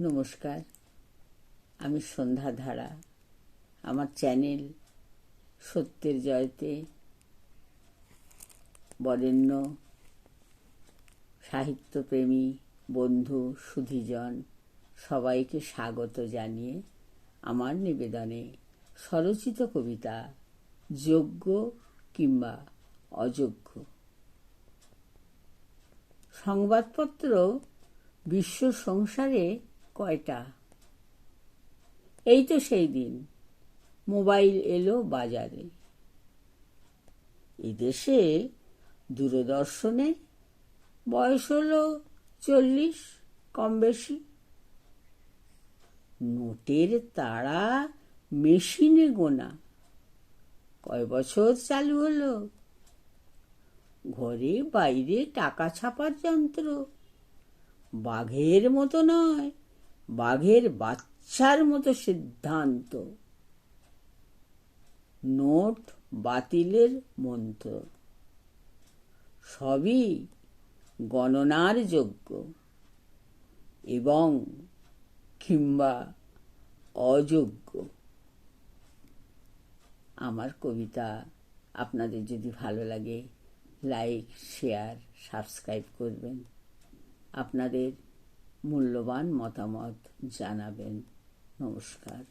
নমস্কার। আমি সন্ধ্যা ধারা। আমার চ্যানেল সত্যের জয়তে বরেণ্য সাহিত্যপ্রেমী বন্ধু সুধীজন সবাইকে স্বাগত জানিয়ে আমার নিবেদনে স্বরচিত কবিতা যোগ্য কিংবা অযোগ্য। সংবাদপত্র বিশ্ব সংসারে কয়টা? এই তো সেই দিন। মোবাইল এলো বাজারে। এদেশে দূরদর্শনে বয়স হলো চল্লিশ, কম বেশি। নোটের তারা মেশিনে গোনা। কয় বছর চালু হলো? ঘরে বাইরে টাকা ছাপার যন্ত্র। বাঘের মতো নয়। বাঘের বাচ্চার মতো সিদ্ধান্ত। নোট বাতিলের মন্ত্র। সবই গণনার যোগ্য এবং কিংবা অযোগ্য। আমার কবিতা আপনাদের যদি ভালো লাগে, লাইক, শেয়ার, সাবস্ক্রাইব করবেন। আপনাদের মূল্যবান মতামত জানাবেন। নমস্কার।